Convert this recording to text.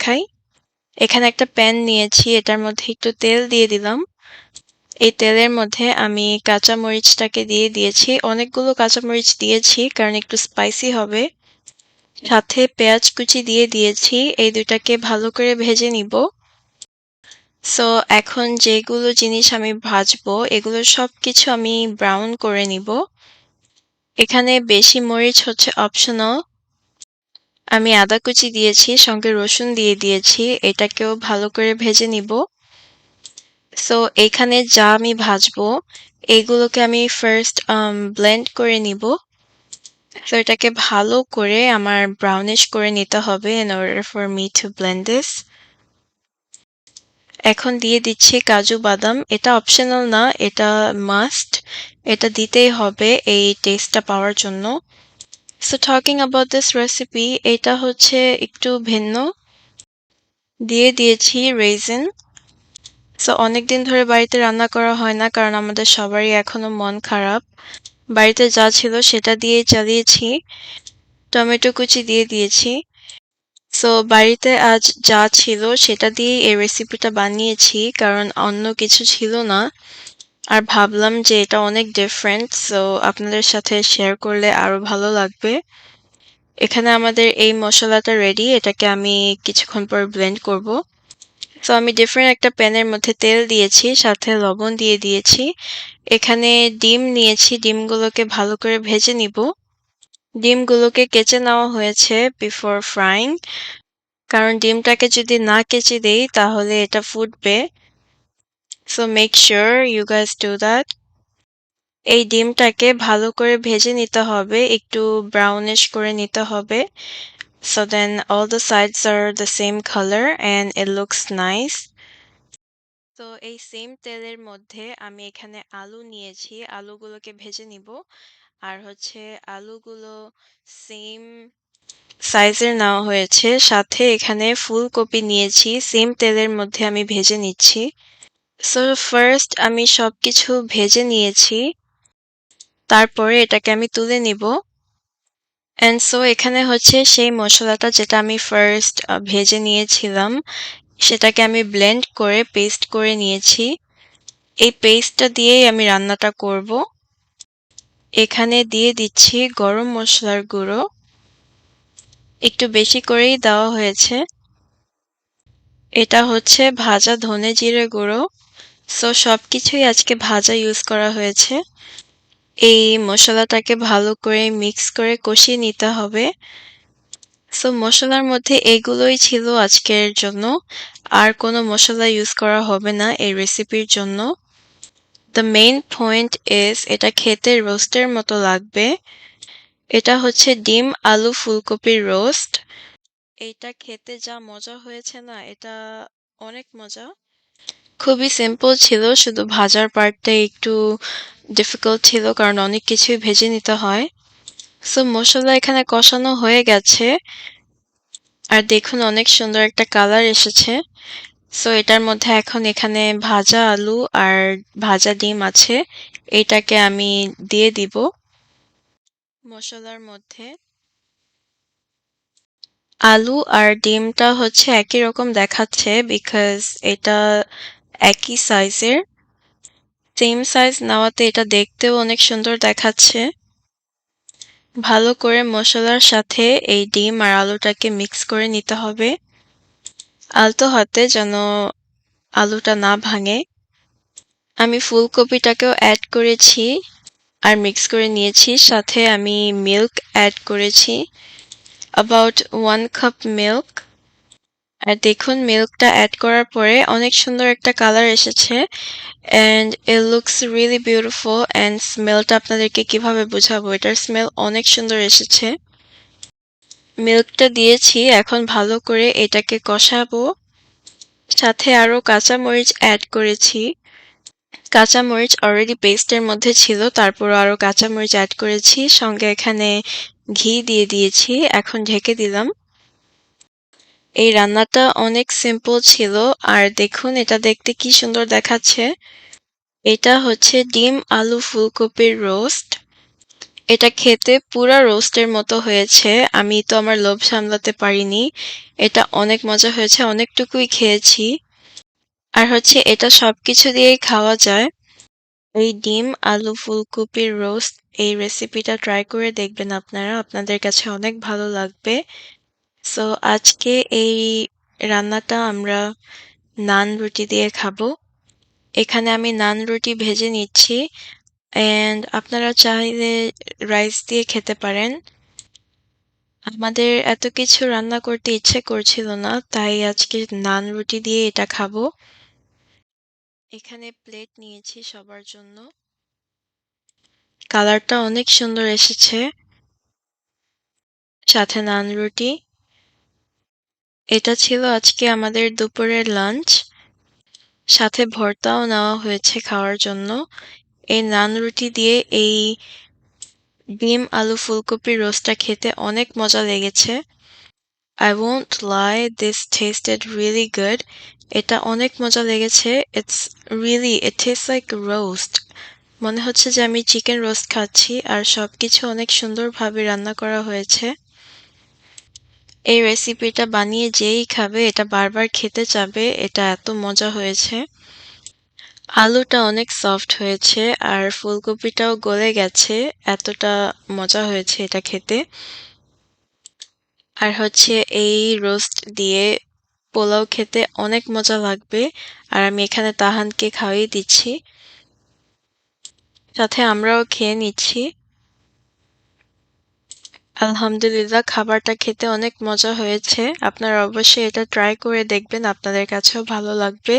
দেখাই। এখানে একটা প্যান নিয়েছি, এটার মধ্যে একটু তেল দিয়ে দিলাম। এই তেলের মধ্যে আমি কাঁচা মরিচটাকে দিয়ে দিয়েছি। অনেকগুলো কাঁচা মরিচ দিয়েছি, কারণ একটু স্পাইসি হবে। সাথে পেঁয়াজ কুচি দিয়ে দিয়েছি, এই দুটাকে ভালো করে ভেজে নিব। সো এখন যেগুলো জিনিস আমি ভাজবো, এগুলো সব কিছু আমি ব্রাউন করে নিব। এখানে বেশি মরিচ হচ্ছে অপশনাল আমি আদা কুচি দিয়েছি, সঙ্গে রসুন দিয়ে দিয়েছি, এটাকেও ভালো করে ভেজে নিব। সো এখানে যা আমি ভাজবো এইগুলোকে আমি ফার্স্ট ব্লেন্ড করে নিব। তো এটাকে ভালো করে আমার ব্রাউনিশ করে নিতে হবে in order for me to blend this এখন দিয়ে দিচ্ছি কাজু বাদাম। এটা অপশনাল না, এটা মাস্ট এটা দিতেই হবে এই টেস্টটা পাওয়ার জন্য। So talking about this recipe এটা হচ্ছে একটু ভিন্ন। দিয়ে দিয়েছি রেজিন সো অনেকদিন ধরে বাড়িতে রান্না করা হয় না, কারণ আমাদের সবারই এখনও মন খারাপ। বাড়িতে যা ছিল সেটা দিয়ে চালিয়েছি। টমেটো কুচি দিয়ে দিয়েছি। সো বাড়িতে আজ যা ছিল সেটা দিয়ে এই রেসিপিটা বানিয়েছি, কারণ অন্য কিছু ছিল না। আর ভাবলাম যে এটা অনেক ডিফারেন্ট সো আপনাদের সাথে শেয়ার করলে আরও ভালো লাগবে। এখানে আমাদের এই মশলাটা রেডি এটাকে আমি কিছুক্ষণ পর ব্লেন্ড করব। সো আমি ডিফারেন্ট একটা প্যানের মধ্যে তেল দিয়েছি, সাথে লবণ দিয়ে দিয়েছি। এখানে ডিম নিয়েছি, ডিমগুলোকে ভালো করে ভেজে নিব। ডিমগুলোকে কেচে নেওয়া হয়েছে বিফোর ফ্রাইং কারণ ডিমটাকে যদি না কেচে দেই, তাহলে এটা ফুটবে। So make sure you guys do that এই ডিমটাকে ভালো করে ভেজে নিতে হবে, একটু ব্রাউনিশ করে নিতে হবে। So then all the sides are the same color and it looks nice তো এই সেম তেলের মধ্যে আমি এখানে আলু নিয়েছি, আলুগুলোকে ভেজে নিব। আর হচ্ছে আলুগুলো সেম সাইজের নেওয়া হয়েছে, সাথে এখানে ফুলকপি নিয়েছি সেম তেলের মধ্যে আমি ভেজে নিচ্ছি। সো ফার্স্ট আমি সব কিছু ভেজে নিয়েছি। তারপরে এটাকে আমি তুলে নিব। অ্যান্ড সো এখানে হচ্ছে সেই মশলাটা যেটা আমি ফার্স্ট ভেজে নিয়েছিলাম, সেটাকে আমি ব্লেন্ড করে পেস্ট করে নিয়েছি। এই পেস্টটা দিয়েই আমি রান্নাটা করব। এখানে দিয়ে দিচ্ছি গরম মশলার গুঁড়ো। একটু বেশি করেই দেওয়া হয়েছে। এটা হচ্ছে ভাজা ধনে জিরে গুঁড়ো। সো সব কিছুই আজকে ভাজা ইউজ করা হয়েছে। এই মশলাটাকে ভালো করে মিক্স করে কষিয়ে নিতে হবে। সো মশলার মধ্যে এগুলোই ছিল আজকের জন্য। আর কোনো মশলা ইউজ করা হবে না এই রেসিপির জন্য। দ্য মেইন পয়েন্ট ইজ এটা খেতে রোস্টের মতো লাগবে। এটা হচ্ছে ডিম আলু ফুলকপির রোস্ট এইটা খেতে যা মজা হয়েছে না, এটা অনেক মজা। খুবই সিম্পল ছিল, শুধু ভাজার পার্টটা একটু ডিফিকাল্ট ছিল কারণ অনেক কিছুই ভেজে নিতে হয়। সো মশলা এখানে কষানো হয়ে গেছে। আর দেখুন অনেক সুন্দর একটা কালার এসেছে। সো এটার মধ্যে এখন এখানে ভাজা আলু আর ভাজা ডিম আছে। এটাকে আমি দিয়ে দিব মশলার মধ্যে। আলু আর ডিমটা হচ্ছে একই রকম দেখাচ্ছে বিকজ এটা একই সাইজের সেম সাইজ নেওয়াতে এটা দেখতেও অনেক সুন্দর দেখাচ্ছে। ভালো করে মশলার সাথে এই ডিম আর আলুটাকে মিক্স করে নিতে হবে। আলতো হাতে যেন আলুটা না ভাঙে। আমি ফুলকপিটাকেও অ্যাড করেছি আর মিক্স করে নিয়েছি, সাথে আমি মিল্ক অ্যাড করেছি। অ্যাবাউট ওয়ান কাপ মিল্ক আর দেখুন মিল্কটা অ্যাড করার পরে অনেক সুন্দর একটা কালার এসেছে and a looks really beautiful and স্মেলটা আপনাদেরকে কীভাবে বোঝাবো? এটার স্মেল অনেক সুন্দর এসেছে। মিল্কটা দিয়েছি, এখন ভালো করে এটাকে কষাবো। সাথে আরও কাঁচামরিচ অ্যাড করেছি। কাঁচামরিচ অলরেডি পেস্টের মধ্যে ছিল তারপর আরও কাঁচামরিচ অ্যাড করেছি। সঙ্গে এখানে ঘি দিয়ে দিয়েছি, এখন ঢেকে দিলাম। এই রান্নাটা অনেক সিম্পল ছিল, আর দেখুন এটা দেখতে কি সুন্দর দেখাচ্ছে। এটা হচ্ছে ডিম আলু ফুলকপির রোস্ট এটা খেতে পুরা রোস্টের মতো হয়েছে, আমি তো আমার লোভ সামলাতে পারিনি। এটা অনেক মজা হয়েছে, অনেকটুকুই খেয়েছি। আর হচ্ছে এটা সবকিছু দিয়েই খাওয়া যায়। এই ডিম আলু ফুলকপির রোস্ট এই রেসিপিটা ট্রাই করে দেখবেন আপনারা, আপনাদের কাছে অনেক ভালো লাগবে। সো আজকে এই রান্নাটা আমরা নান রুটি দিয়ে খাব। এখানে আমি নান রুটি ভেজে নিচ্ছি। অ্যান্ড আপনারা চাইলে রাইস দিয়ে খেতে পারেন। আমাদের এত কিছু রান্না করতে ইচ্ছে করছিল না, তাই আজকে নান রুটি দিয়ে এটা খাব। এখানে প্লেট নিয়েছি সবার জন্য। কালারটা অনেক সুন্দর এসেছে। সাথে নান রুটি। এটা ছিল আজকে আমাদের দুপুরের লাঞ্চ। সাথে ভর্তাও নেওয়া হয়েছে খাওয়ার জন্য। এই নান রুটি দিয়ে এই ডিম আলু ফুলকপির রোস্টটা খেতে অনেক মজা লেগেছে। I won't lie this tested really good এটা অনেক মজা লেগেছে। It's really it taste like roast মনে হচ্ছে যে আমি চিকেন রোস্ট খাচ্ছি, আর সব কিছু অনেক সুন্দরভাবে রান্না করা হয়েছে। এই রেসিপিটা বানিয়ে যেই খাবে, এটা বারবার খেতে চাবে এটা এত মজা হয়েছে। আলুটা অনেক সফট হয়েছে আর ফুলকপিটাও গলে গেছে, এতটা মজা হয়েছে এটা খেতে। আর হচ্ছে এই রোস্ট দিয়ে পোলাও খেতে অনেক মজা লাগবে আর আমি এখানে তাহানকে খাওয়াই দিচ্ছি। সাথে আমরাও খেয়ে নিচ্ছি। আলহামদুলিল্লাহ, খাবারটা খেতে অনেক মজা হয়েছে। আপনারা অবশ্যই এটা ট্রাই করে দেখবেন, আপনাদের কাছেও ভালো লাগবে।